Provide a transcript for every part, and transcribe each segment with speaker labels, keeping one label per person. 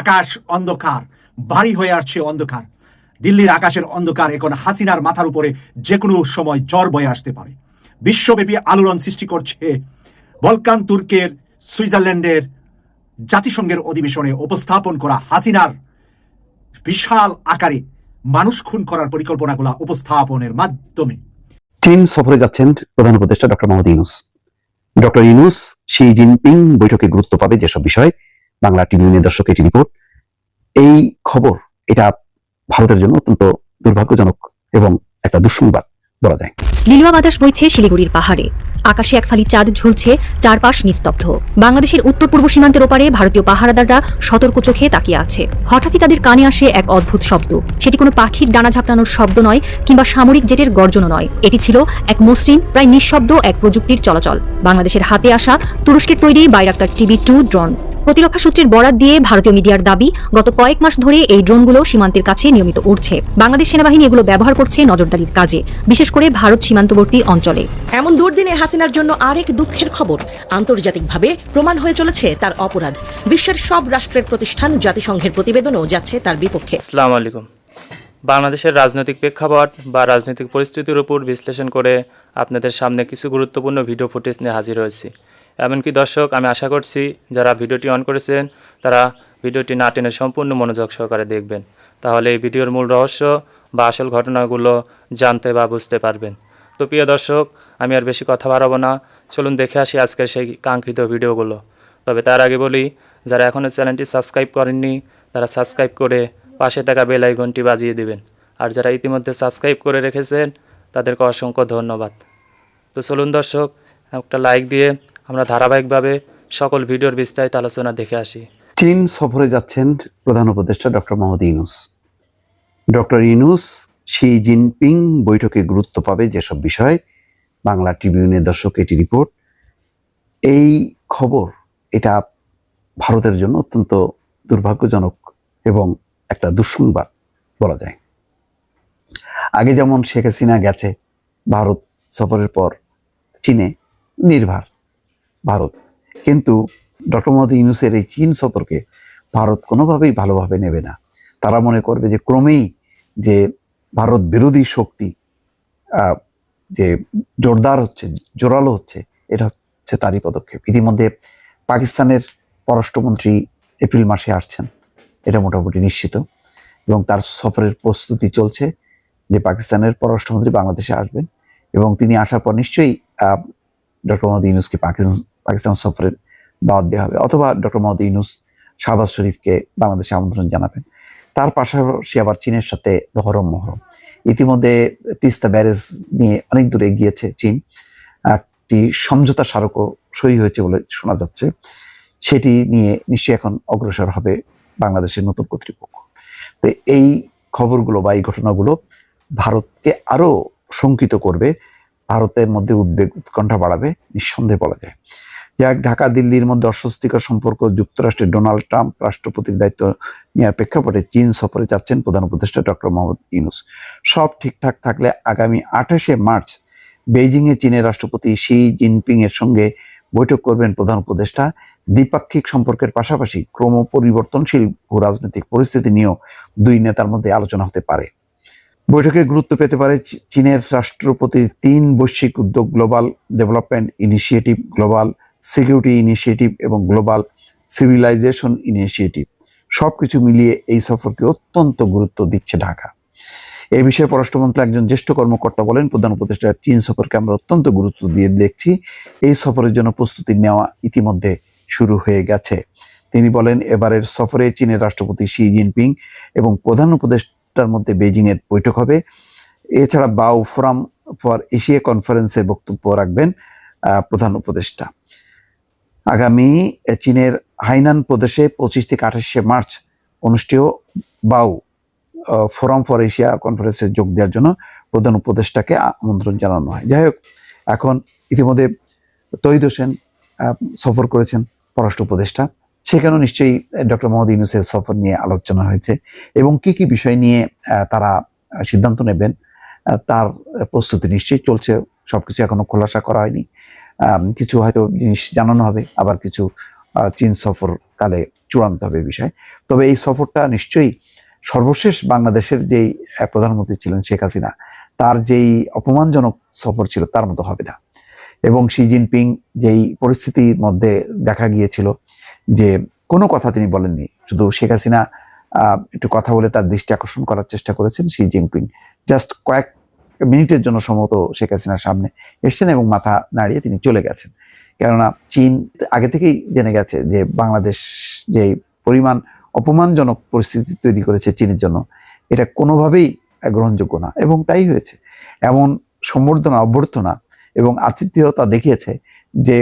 Speaker 1: আকাশ অন্ধকার, ভারী হয়ে আসছে অন্ধকার। দিল্লির আকাশের অন্ধকার এখন হাসিনার মাথার উপরে যে কোনো সময় জ্বর বয়ে আসতে পারে। বিশ্বব্যাপী আলোড়ন সৃষ্টি করছে বলকান তুর্কের সুইজারল্যান্ডের জাতিসংঘের অধিবেশনে উপস্থাপন করা হাসিনার বিশাল আকারে মানুষ খুন করার পরিকল্পনাগুলো উপস্থাপনের মাধ্যমে।
Speaker 2: চীন সফরে যাচ্ছেন প্রধান উপদেষ্টা doctor Mohammad Yunus. Doctor Yunus, Xi Jinping বৈঠকে গুরুত্ব পাবে যেসব বিষয় বাংলা টিভিউনের দর্শক এটি রিপোর্ট। এই খবর, এটা ভারতের জন্য অত্যন্ত দুর্ভাগ্যজনক এবং একটা দুঃসংবাদ বলা যায়।
Speaker 3: লিলুয়া বাতাস বইছে শিলিগুড়ির পাহাড়ে। আকাশে এক ফালি চাঁদ ঝুলছে, চারপাশ নিস্তব্ধ। বাংলাদেশের উত্তর পূর্ব সীমান্তের ওপারে ভারতীয় পাহারাদাররা সতর্ক চোখে তাকিয়ে আছে। হঠাৎই তাদের কানে আসে এক অদ্ভুত শব্দ। সেটি কোনো পাখির ডানা ঝাপটানোর শব্দ নয়, কিংবা সামরিক জেটের গর্জনও নয়। এটি ছিল এক মসৃণ, প্রায় নিঃশব্দ এক প্রযুক্তির চলাচল। বাংলাদেশের হাতে আসা তুরস্কের তৈরি বাইরাক্তার টিভি টু ড্রোন। প্রতিরক্ষা সূত্রের বরাত দিয়ে ভারতীয় মিডিয়ার দাবি গত কয়েক মাস ধরে এই ড্রোনগুলো সীমান্তের কাছে নিয়মিত উড়ছে। বাংলাদেশ সেনাবাহিনী এগুলো ব্যবহার করছে নজরদারির কাজে বিশেষ করে ভারত সীমান্তবর্তী অঞ্চলে।
Speaker 4: এমন দুর্দিনে হাসিনার জন্য আরেক দুঃখের খবর। আন্তর্জাতিকভাবে প্রমাণ হয়ে চলেছে তার অপরাধ। বিশ্বের সব রাষ্ট্রের প্রতিষ্ঠান জাতিসংঘের প্রতিবেদনও যাচ্ছে তার বিপক্ষে।
Speaker 5: আসসালামু আলাইকুম। বাংলাদেশের রাজনৈতিক প্রেক্ষাপট বা রাজনৈতিক পরিস্থিতির উপর বিশ্লেষণ করে আপনাদের সামনে কিছু গুরুত্বপূর্ণ ভিডিও ফুটেজ নিয়ে হাজির হয়েছি। এমনকি দর্শক, আমি আশা করছি যারা ভিডিওটি অন করেছেন, তারা ভিডিওটি না টেনে সম্পূর্ণ মনোযোগ সহকারে দেখবেন। তাহলে এই ভিডিওর মূল রহস্য বা আসল ঘটনাগুলো জানতে বা বুঝতে পারবেন। তো প্রিয় দর্শক, আমি আর বেশি কথা বাড়াবো না। চলুন দেখে আসি আজকের সেই কাঙ্ক্ষিত ভিডিওগুলো। তবে তার আগে বলি, যারা এখনও চ্যানেলটি সাবস্ক্রাইব করেননি, তারা সাবস্ক্রাইব করে পাশে থাকা বেল বাজিয়ে দিবেন। আর যারা ইতিমধ্যে সাবস্ক্রাইব করে রেখেছেন, তাদেরকে অসংখ্য ধন্যবাদ। তো চলুন দর্শক, একটা লাইক দিয়ে আমরা ধারাবাহিকভাবে সকল ভিডিওর বিস্তারিত আলোচনা দেখে আসি।
Speaker 2: চীন সফরে যাচ্ছেন প্রধান উপদেষ্টা doctor Mohammad Yunus. Doctor Yunus Xi Jinping বৈঠকে গুরুত্ব পাবে যেসব বিষয়। বাংলা ট্রিবিউনের দর্শক, এটি রিপোর্ট। এই খবর, এটা ভারতের জন্য অত্যন্ত দুর্ভাগ্যজনক এবং একটা দুঃসংবাদ বলা যায়। আগে যেমন শেখ হাসিনা গেছে, ভারত সফরের পর চীনে নির্ভার। ভারত। কিন্তু ডক্টর মোহাম্মদ ইউনুসের এই চীন সফরকে ভারত কোনোভাবেই ভালোভাবে নেবে না। তারা মনে করবে যে ক্রমেই যে ভারত বিরোধী শক্তি যে জোরদার হচ্ছে, জোরালো হচ্ছে, এটা হচ্ছে তারই পদক্ষেপ। ইতিমধ্যে পাকিস্তানের পররাষ্ট্রমন্ত্রী এপ্রিল মাসে আসছেন। এটা মোটামুটি নিশ্চিত। এবং তার সফরের প্রস্তুতি চলছে যে পাকিস্তানের পররাষ্ট্রমন্ত্রী বাংলাদেশে আসবেন। এবং তিনি আসার পর নিশ্চয়ই ডক্টর মোহাম্মদ ইউনুসকে পাকিস্তান পাকিস্তান সফরের দাওয়াত দেওয়া হবে। অথবা ডক্টর মোহাম্মদ ইউনুস শাহবাজ শরীফকে বাংলাদেশে আমন্ত্রণ জানাবেন। তার পাশাপাশি আবার চীনের সাথে ধরম মহরম। ইতিমধ্যে তিস্তা ব্যারেজ নিয়ে অনেক দূরে গিয়েছে চীন। একটি সমঝোতা স্মারকও সই হয়েছে বলে শোনা যাচ্ছে। সেটি নিয়ে নিশ্চয়ই এখন অগ্রসর হবে বাংলাদেশের নতুন কর্তৃপক্ষ। তো এই খবরগুলো বা এই ঘটনাগুলো ভারতকে আরও শঙ্কিত করবে। ভারতের মধ্যে উদ্বেগ উৎকণ্ঠা বাড়াবে, নিঃসন্দেহে বলা যায়। যাক ঢাকা, দিল্লির মধ্যে অস্বস্তিকর সম্পর্ক, যুক্তরাষ্ট্রের ডোনাল্ড ট্রাম্প রাষ্ট্রপতির দায়িত্ব নেওয়ার প্রেক্ষাপটে চীন সফরে যাচ্ছেন প্রধান উপদেষ্টা ডক্টর মোহাম্মদ ইউনুস। সব ঠিকঠাক থাকলে আগামী আঠাশে মার্চ বেইজিংয়ে চীনের রাষ্ট্রপতি শি জিনপিং এর সঙ্গে বৈঠক করবেন প্রধান উপদেষ্টা। দ্বিপাক্ষিক সম্পর্কের পাশাপাশি ক্রম পরিবর্তনশীল ভূ রাজনৈতিক পরিস্থিতি নিয়েও দুই নেতার মধ্যে আলোচনা হতে পারে। বৈঠকে গুরুত্ব পেতে পারে চীনের রাষ্ট্রপতির তিন বৈশ্বিক উদ্যোগ global development initiative global security initiative এবং গ্লোবাল সিভিলাইজেশন ইনিশিয়েটিভ সবকিছু মিলিয়ে এই সফরকে অত্যন্ত গুরুত্ব দিচ্ছে ঢাকা। এই বিষয়ে পররাষ্ট্রমন্ত্রী একজন জ্যেষ্ঠ কর্মকর্তা বলেন, প্রধান উপদেষ্টা চীন সফরকে আমরা অত্যন্ত গুরুত্ব দিয়ে দেখছি। এই সফরের জন্য প্রস্তুতি নেওয়া ইতিমধ্যে শুরু হয়ে গেছে। তিনি বলেন, এবারের সফরে চীনের রাষ্ট্রপতি শি জিনপিং এবং প্রধান উপদেষ্টার মধ্যে বেজিং এর বৈঠক হবে। এছাড়া বাউ ফোরাম ফর এশিয়া কনফারেন্সে বক্তব্য রাখবেন প্রধান উপদেষ্টা। আগামী চীনের হাইনান প্রদেশে পঁচিশ থেকে আঠাশে মার্চ অনুষ্ঠেয় বাউ ফোরাম ফর এশিয়া কনফারেন্সে যোগ দেওয়ার জন্য প্রধান উপদেষ্টাকে আমন্ত্রণ জানানো হয়। যাই হোক, এখন ইতিমধ্যে তৈদ হোসেন সফর করেছেন পররাষ্ট্র উপদেষ্টা। সেখানেও নিশ্চয়ই ডক্টর মোহাম্মদ ইউনুসের সফর নিয়ে আলোচনা হয়েছে এবং কি কি বিষয় নিয়ে তারা সিদ্ধান্ত নেবেন তার প্রস্তুতি নিশ্চয়ই চলছে, সবকিছু এখনও খোলাসা করা হয়নি। কিছু হয়তো জিনিস জানানো হবে, আবার কিছু চীন সফর কালে চূড়ান্ত হবে বিষয়। তবে এই সফরটা নিশ্চয়ই সর্বশেষ বাংলাদেশের যেই প্রধানমন্ত্রী ছিলেন শেখ হাসিনা, তার যেই অপমানজনক সফর ছিল তার মতো হবে না। এবং শি জিনপিং যেই পরিস্থিতির মধ্যে দেখা গিয়েছিল যে কোনো কথা তিনি বলেননি, শুধু শেখ হাসিনা একটু কথা বলে তার দৃষ্টি আকর্ষণ করার চেষ্টা করেছেন শি জিনপিং। জাস্ট কয়েক মিনিটের জন্য সম্ভবত শেখ হাসিনার সামনে এসেছেন এবং মাথা নাড়িয়ে তিনি চলে গেছেন। কেননা চীন আগে থেকেই জেনে গেছে যে বাংলাদেশ যে পরিমাণ অপমানজনক পরিস্থিতি তৈরি করেছে চীনের জন্য, এটা কোনোভাবেই গ্রহণযোগ্য না এবং তাই হয়েছে। এমন সম্বর্ধনা, অভ্যর্থনা এবং আতিথেয়তা দেখিয়েছে যে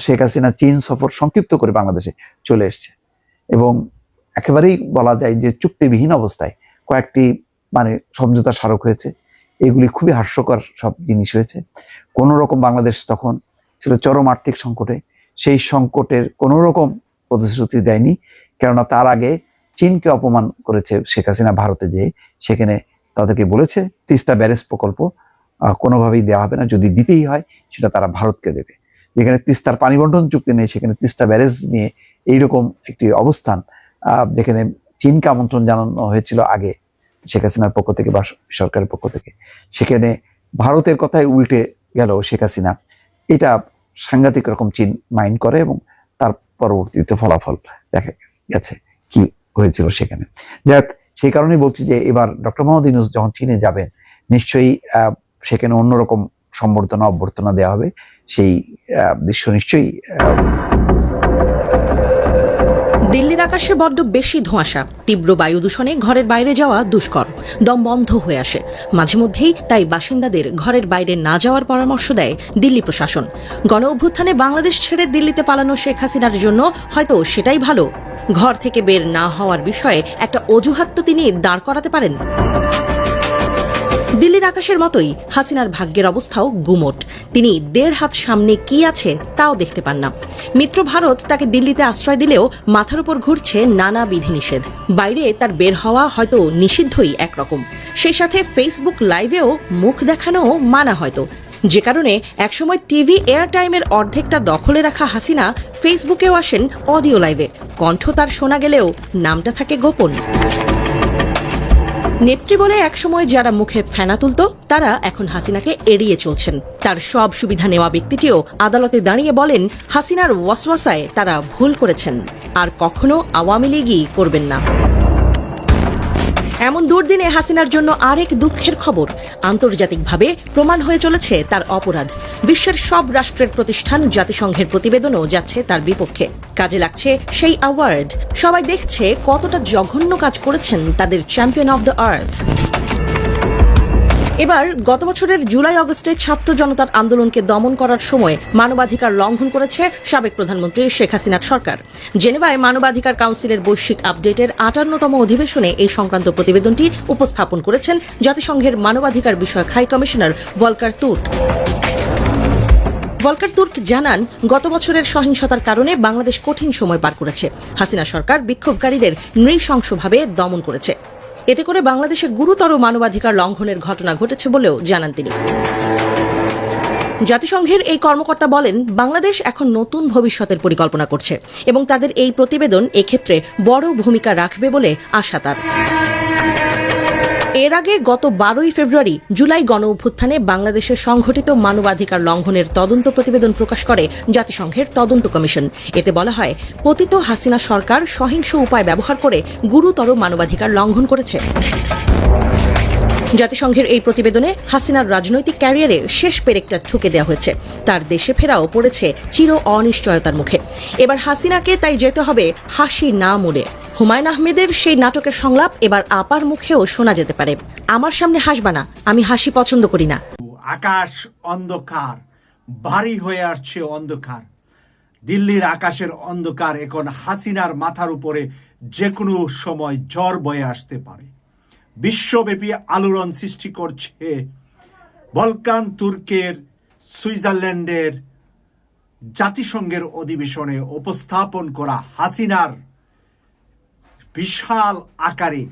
Speaker 2: শেখ হাসিনা চীন সফর সংক্ষিপ্ত করে বাংলাদেশে চলে এসছে। এবং একেবারেই বলা যায় যে চুক্তিবিহীন অবস্থায় কয়েকটি মানে সমঝোতা স্মারক হয়েছে। এগুলি খুবই হাস্যকর সব জিনিস হয়েছে। কোনো রকম বাংলাদেশ তখন ছিল চরম আর্থিক সংকটে। সেই সংকটের কোনো রকম প্রতিশ্রুতি দেয়নি, কেননা তার আগে চীনকে অপমান করেছে শেখ হাসিনা ভারতে যেয়ে সেখানে তাদেরকে বলেছে, তিস্তা ব্যারেজ প্রকল্প কোনোভাবেই দেওয়া হবে না, যদি দিতেই হয় সেটা তারা ভারতকে দেবে। যেখানে তিস্তার পানি বন্টন চুক্তি নেই, সেখানে তিস্তা ব্যারেজ নিয়ে এইরকম একটি অবস্থান যেখানে চীনকে আমন্ত্রণ জানানো হয়েছিল আগে। শেখ হাসিনার পক্ষ থেকে বা সরকারের পক্ষ থেকে। সেখানে ভারতের কথায় উল্টে গেল শেখ হাসিনা। এটা সাংঘাতিক রকম চীন মাইন্ড করে এবং তার পরবর্তীতে ফলাফল দেখা গেছে কি হয়েছিল সেখানে। যাক, সেই কারণেই বলছি যে এবার ডক্টর মোহাম্মদ ইউনুস যখন চীনে যাবেন, নিশ্চয়ই সেখানে অন্যরকম সম্বর্ধনা, অভ্যর্থনা দেওয়া হবে। সেই দৃশ্য নিশ্চয়ই
Speaker 4: দিল্লির আকাশে বড্ড বেশি ধোঁয়াশা। তীব্র বায়ু দূষণে ঘরের বাইরে যাওয়া দুষ্কর। দম বন্ধ হয়ে আসে। মাঝে মধ্যেই তাই বাসিন্দাদের ঘরের বাইরে না যাওয়ার পরামর্শ দেয় দিল্লি প্রশাসন। গণ অভ্যুত্থানে বাংলাদেশ ছেড়ে দিল্লিতে পালানো শেখ হাসিনার জন্য হয়তো সেটাই ভালো। ঘর থেকে বের না হওয়ার বিষয়ে একটা অজুহাত তো তিনি দাঁড় করাতে পারেন। দিল্লির আকাশের মতোই হাসিনার ভাগ্যের অবস্থাও গুমোট। তিনি দেড় হাত সামনে কি আছে তাও দেখতে পান না। মিত্র ভারত তাকে দিল্লিতে আশ্রয় দিলেও মাথার উপর ঘুরছে নানা বিধিনিষেধ। বাইরে তার বের হওয়া হয়তো নিষিদ্ধই একরকম। সেই সাথে ফেসবুক লাইভেও মুখ দেখানোও মানা হয়তো। যে কারণে একসময় টিভি এয়ার টাইমের অর্ধেকটা দখলে রাখা হাসিনা ফেসবুকেও আসেন অডিও লাইভে কণ্ঠ তার শোনা গেলেও নামটা থাকে গোপন। নেত্রী বলে একসময় যারা মুখে ফেনা তুলত, তারা এখন হাসিনাকে এড়িয়ে চলছেন। তার সব সুবিধা নেওয়া ব্যক্তিটিও আদালতে দাঁড়িয়ে বলেন, হাসিনার ওয়াসওয়াসায় তারা ভুল করেছেন। আর কখনো আওয়ামী লীগই করবেন না। এমন দুর্দিনে হাসিনার জন্য আরেক দুঃখের খবর। আন্তর্জাতিকভাবে প্রমাণ হয়ে চলেছে তার অপরাধ। বিশ্বের সব রাষ্ট্রের প্রতিষ্ঠান, জাতিসংঘের প্রতিবেদনও যাচ্ছে তার বিপক্ষে। কাজে লাগছে সেই অ্যাওয়ার্ড। সবাই দেখছে কতটা জঘন্য কাজ করেছেন তাদের চ্যাম্পিয়ন অব দ্য আর্থ। এবার গত বছরের জুলাই আগস্টে ছাত্র জনতার আন্দোলনকে দমন করার সময় মানবাধিকার লঙ্ঘন করেছে সাবেক প্রধানমন্ত্রী শেখ হাসিনার সরকার। জেনেভায় মানবাধিকার কাউন্সিলের বৈশ্বিক আপডেটের আটান্নতম অধিবেশনে এই সংক্রান্ত প্রতিবেদনটি উপস্থাপন করেছেন জাতিসংঘের মানবাধিকার বিষয়ক high commissioner Volker Turk. Volker Turk জানান, গত বছরের সহিংসতার কারণে বাংলাদেশ কঠিন সময় পার করেছে। হাসিনা সরকার বিক্ষোভকারীদের নৃশংসভাবে দমন করেছে। এতে করে বাংলাদেশে গুরুতর মানবাধিকার লঙ্ঘনের ঘটনা ঘটেছে বলেও জানান তিনি। জাতিসংঘের এই কর্মকর্তা বলেন, বাংলাদেশ এখন নতুন ভবিষ্যতের পরিকল্পনা করছে এবং তাদের এই প্রতিবেদন এক্ষেত্রে বড় ভূমিকা রাখবে বলে আশা তার। এর আগে গত বারোই ফেব্রুয়ারি জুলাই গণ অভ্যুত্থানে বাংলাদেশে সংঘটিত মানবাধিকার লঙ্ঘনের তদন্ত প্রতিবেদন প্রকাশ করে জাতিসংঘের তদন্ত কমিশন। এতে বলা হয়, পতিত হাসিনা সরকার সহিংস উপায় ব্যবহার করে গুরুতর মানবাধিকার লঙ্ঘন করেছে। জাতিসংঘের এই প্রতিবেদনে হাসিনার রাজনৈতিক ক্যারিয়ারে শেষ পেরেকটা ঠুকে দেওয়া হয়েছে। তার দেশে ফেরাও পড়েছে চির অনিশ্চয়তার মুখে। এবার হাসিনাকে তাই যেতে হবে হাসি না মুড়ে। হুমায়ুন আহমেদের সেই নাটকের সংলাপ এবার আপার মুখেও শোনা যেতে পারে। আমার সামনে হাসবা না, আমি হাসি পছন্দ করি না।
Speaker 1: আকাশ অন্ধকার, ভারী হয়ে আসছে অন্ধকার। দিল্লির আকাশের অন্ধকার এখন হাসিনার মাথার উপরে যে কোনো সময় ঝড় বয়ে আসতে পারে। বিশ্বব্যাপী আলোড়ন সৃষ্টি করছে বলকান, তুর্কের, সুইজারল্যান্ডের জাতিসংঘের অধিবেশনে উপস্থাপন করা হাসিনার বিশাল আকারে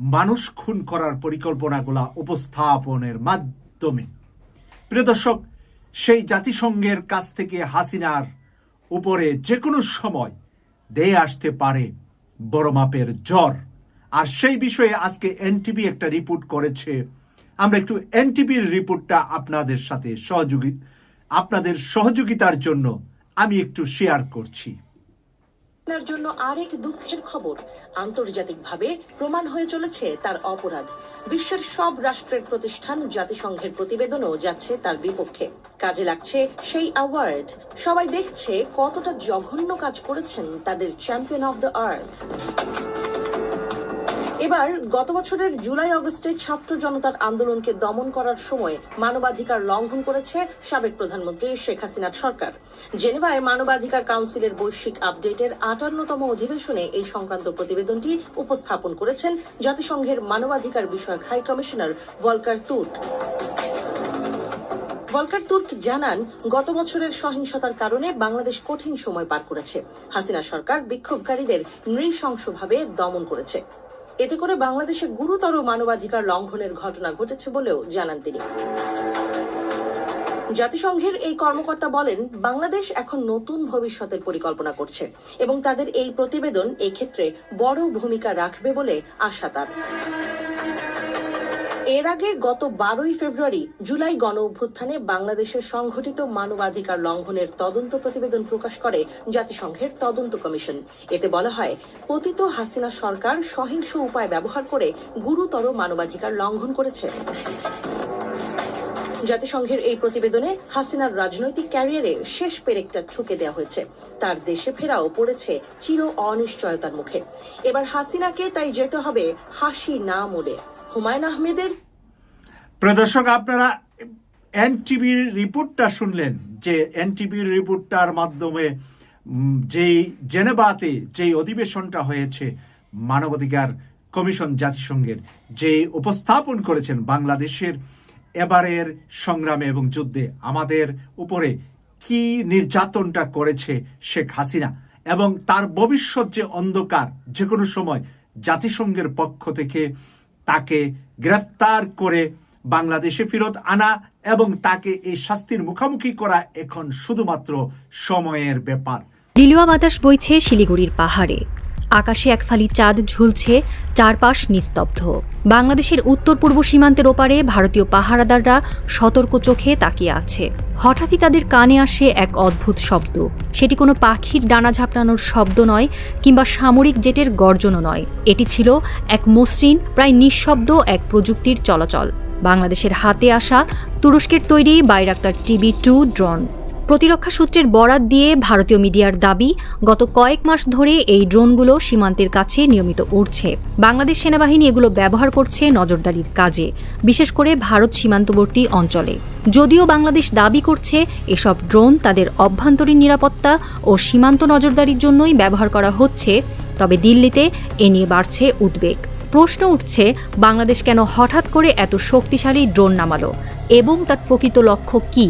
Speaker 1: মানুষ খুন করার পরিকল্পনাগুলা উপস্থাপনের মাধ্যমে। প্রিয় দর্শক, সেই জাতিসংঘের কাছ থেকে হাসিনার উপরে যে কোনো সময় দেয়ে আসতে পারে বড় মাপের জ্বর। আর সেই বিষয়ে আজকে এনটিভি একটা রিপোর্ট করেছে। আমরা একটু এনটিভির রিপোর্টটা আপনাদের সাথে সহযোগী আপনাদের সহযোগিতার জন্য আমি একটু শেয়ার করছি।
Speaker 4: তার জন্য আরেক দুঃখের খবর। আন্তর্জাতিকভাবে প্রমাণ হয়ে চলেছে তার অপরাধ। বিশ্বের সব রাষ্ট্রের প্রতিষ্ঠান জাতিসংঘের প্রতিবেদনও যাচ্ছে তার বিপক্ষে। কাজে লাগছে সেই অ্যাওয়ার্ড সবাই দেখছে কতটা জঘন্য কাজ করেছেন তাদের চ্যাম্পিয়ন অফ দ্য আর্থ এবার গত বছরের জুলাই অগস্টে ছাত্র জনতার আন্দোলনকে দমন করার সময় মানবাধিকার লঙ্ঘন করেছে সাবেক প্রধানমন্ত্রী শেখ হাসিনার সরকার। জেনেভায় মানবাধিকার কাউন্সিলের বৈশ্বিক আপডেটের আটান্নতম অধিবেশনে এই সংক্রান্ত প্রতিবেদনটি উপস্থাপন করেছেন জাতিসংঘের মানবাধিকার বিষয়ক high commissioner Volker Turk. Volker Turk জানান, গত বছরের সহিংসতার কারণে বাংলাদেশ কঠিন সময় পার করেছে। হাসিনা সরকার বিক্ষোভকারীদের নৃশংসভাবে দমন করেছে। এতে করে বাংলাদেশে গুরুতর মানবাধিকার লঙ্ঘনের ঘটনা ঘটেছে বলেও জানান তিনি। জাতিসংঘের এই কর্মকর্তা বলেন, বাংলাদেশ এখন নতুন ভবিষ্যতের পরিকল্পনা করছে এবং তাদের এই প্রতিবেদন এক্ষেত্রে বড় ভূমিকা রাখবে বলে আশা তার। এর আগে গত বারোই ফেব্রুয়ারি জুলাই গণ অভ্যুত্থানে বাংলাদেশে সংঘটিত মানবাধিকার লঙ্ঘনের তদন্ত প্রতিবেদন প্রকাশ করে জাতিসংঘের তদন্ত কমিশন। এতে বলা হয়, পতিত হাসিনা সরকার সহিংস উপায় ব্যবহার করে গুরুতর মানবাধিকার লঙ্ঘন করেছে। জাতিসংঘের এই প্রতিবেদনে হাসিনার রাজনৈতিক ক্যারিয়ারে শেষ পেরেকটা ঠুকে দেওয়া হয়েছে। তার দেশে ফেরাও পড়েছে চির অনিশ্চয়তার মুখে। এবার হাসিনাকে তাই যেতে হবে হাসি না মোড়ে। হুমায়ুন আহমেদের?
Speaker 1: প্রদর্শক আপনারা এনটিভির রিপোর্টটা শুনলেন, যে এনটিভির রিপোর্টটার মাধ্যমে যেই জেনেভাতে যেই অধিবেশনটা হয়েছে, মানবাধিকার কমিশন জাতিসংঘের যে উপস্থাপন করেছেন বাংলাদেশের এবারের সংগ্রামে এবং যুদ্ধে, আমাদের উপরে কি নির্যাতনটা করেছে শেখ হাসিনা, এবং তার ভবিষ্যৎ যে অন্ধকার যে কোনো সময় জাতিসংঘের পক্ষ থেকে তাকে গ্রেফতার করে বাংলাদেশে ফেরত আনা এবং তাকে এই শাস্তির মুখোমুখি করা এখন শুধুমাত্র সময়ের ব্যাপার।
Speaker 3: লিলুয়া বাতাস বইছে শিলিগুড়ির পাহাড়ে। আকাশে এক ফালি চাঁদ ঝুলছে, চারপাশ নিস্তব্ধ। বাংলাদেশের উত্তর পূর্ব সীমান্তের ওপারে ভারতীয় পাহারাদাররা সতর্ক চোখে তাকিয়ে আছে। হঠাৎই তাদের কানে আসে এক অদ্ভুত শব্দ। সেটি কোনো পাখির ডানা ঝাপটানোর শব্দ নয়, কিংবা সামরিক জেটের গর্জনও নয়। এটি ছিল এক মসৃণ, প্রায় নিঃশব্দ এক প্রযুক্তির চলাচল। বাংলাদেশের হাতে আসা তুরস্কের তৈরি বাইরাক্তার টিভি টু ড্রোন। প্রতিরক্ষা সূত্রের বরাত দিয়ে ভারতীয় মিডিয়ার দাবি, গত কয়েক মাস ধরে এই ড্রোনগুলো সীমান্তের কাছে নিয়মিত উড়ছে। বাংলাদেশ সেনাবাহিনী এগুলো ব্যবহার করছে নজরদারির কাজে, বিশেষ করে ভারত সীমান্তবর্তী অঞ্চলে। যদিও বাংলাদেশ দাবি করছে, এসব ড্রোন তাদের অভ্যন্তরীণ নিরাপত্তা ও সীমান্ত নজরদারির জন্যই ব্যবহার করা হচ্ছে, তবে দিল্লিতে এ নিয়ে বাড়ছে উদ্বেগ। প্রশ্ন উঠছে, বাংলাদেশ কেন হঠাৎ করে এত শক্তিশালী ড্রোন নামালো এবং তার প্রকৃত লক্ষ্য কী?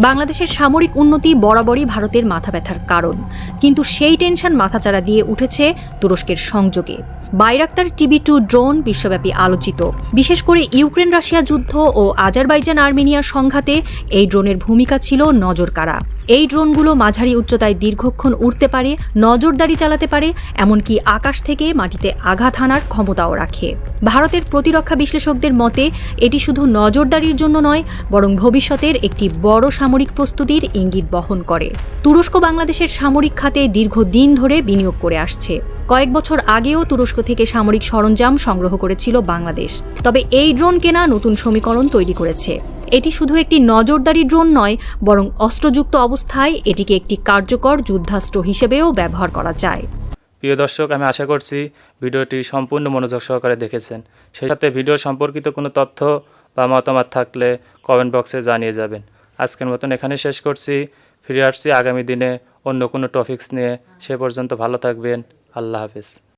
Speaker 3: বাংলাদেশের সামরিক উন্নতি বরাবরই ভারতের মাথা ব্যথার কারণ। কিন্তু সেই টেনশন মাথাচাড়া দিয়ে উঠেছে তুরস্কের সংযোগে। বাইরাক্তার টিভি টু ড্রোন বিশ্বব্যাপী আলোচিত। বিশেষ করে ইউক্রেন রাশিয়া যুদ্ধ ও আজারবাইজান আর্মেনিয়ার সংঘাতে এই ড্রোনের ভূমিকা ছিল নজরকাড়া। এই ড্রোনগুলো মাঝারি উচ্চতায় দীর্ঘক্ষণ উড়তে পারে, নজরদারি চালাতে পারে, এমনকি আকাশ থেকে মাটিতে আঘাত হানার ক্ষমতাও রাখে। ভারতের প্রতিরক্ষা বিশ্লেষকদের মতে, এটি শুধু নজরদারির জন্য নয়, বরং ভবিষ্যতের একটি বড় সামরিক প্রস্তুতির ইঙ্গিত বহন করে। তুরস্ক বাংলাদেশের সামরিক খাতে দীর্ঘদিন ধরে বিনিয়োগ করে আসছে। কয়েক বছর আগেও তুরস্ক থেকে সামরিক সরঞ্জাম সংগ্রহ করেছিল বাংলাদেশ। তবে এই ড্রোন কেনা নতুন সমীকরণ তৈরি করেছে। এটি শুধু একটি নজরদারি ড্রোন নয়, বরং অস্ত্রযুক্ত অবস্থায় এটিকে একটি কার্যকর যুদ্ধাস্ত্র হিসেবেও ব্যবহার করা যায়।
Speaker 5: প্রিয় দর্শক, আমি আশা করছি ভিডিওটি সম্পূর্ণ মনোযোগ সহকারে দেখেছেন। সেই সাথে ভিডিও সম্পর্কিত কোনো তথ্য বা মতামত থাকলে কমেন্ট বক্সে জানিয়ে যাবেন। আজকের মতন এখানে শেষ করছি। ফিরে আসছি আগামী দিনে অন্য কোনো টপিকস নিয়ে। সে পর্যন্ত ভালো থাকবেন। আল্লাহ হাফিজ।